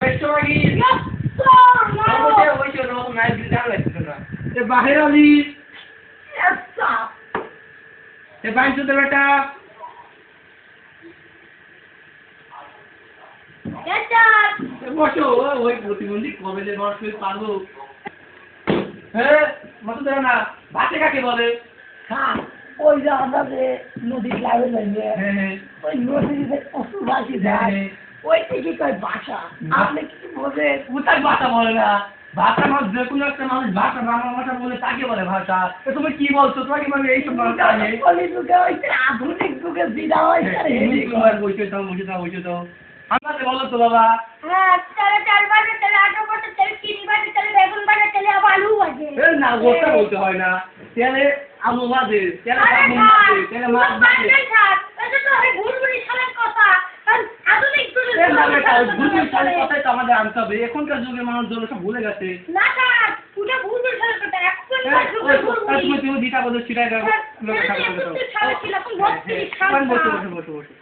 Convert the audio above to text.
Restaurant মারো ওই বসো প্রতিবন্ধী কবে যে শুয়ে পারব হ্যাঁ মতো দেবে না ভাতে কাকে বলে খা ওই যে আমরা যে নদীর লাভে লাগবে ওই নদীতে পশু বাসি যায়। ওই থেকে কয় বাসা। আপনি কি বোঝেন কোথায় ভাষা বলে না। ভাষা মানুষ যে কোনো একটা মানুষ ভাষা বাংলা ভাষা বলে তাকে বলে ভাষা। তো তুমি কি বলছো? তোমাকে মানে এইসব আধুনিক যুগে বিদা হয়েছে বসে দাও বসে দাও বসে দাও। আমাকে বলো তো বাবা। হ্যাঁ তাহলে চাল বাজে তাহলে আটা বাজে তাহলে চিনি বাজে তাহলে বেগুন বাজে তাহলে আবার আলু বাজে। না গোটা বলতে হয় না। তেলে আলু বাজে মাছ বাজে যুগে শালের কথাই তো আমাদের আনতে হবে এখনকার যুগের মানুষজন সব ভুলে গেছে না কাজ, ওটা ভুলভুলি শালের কথা। এ, এখনকার যুগের ওই- ভুলভুলি। তুমি তুমি দিটা বলে ছিটাই দেখো এখন। বসো বসো বসো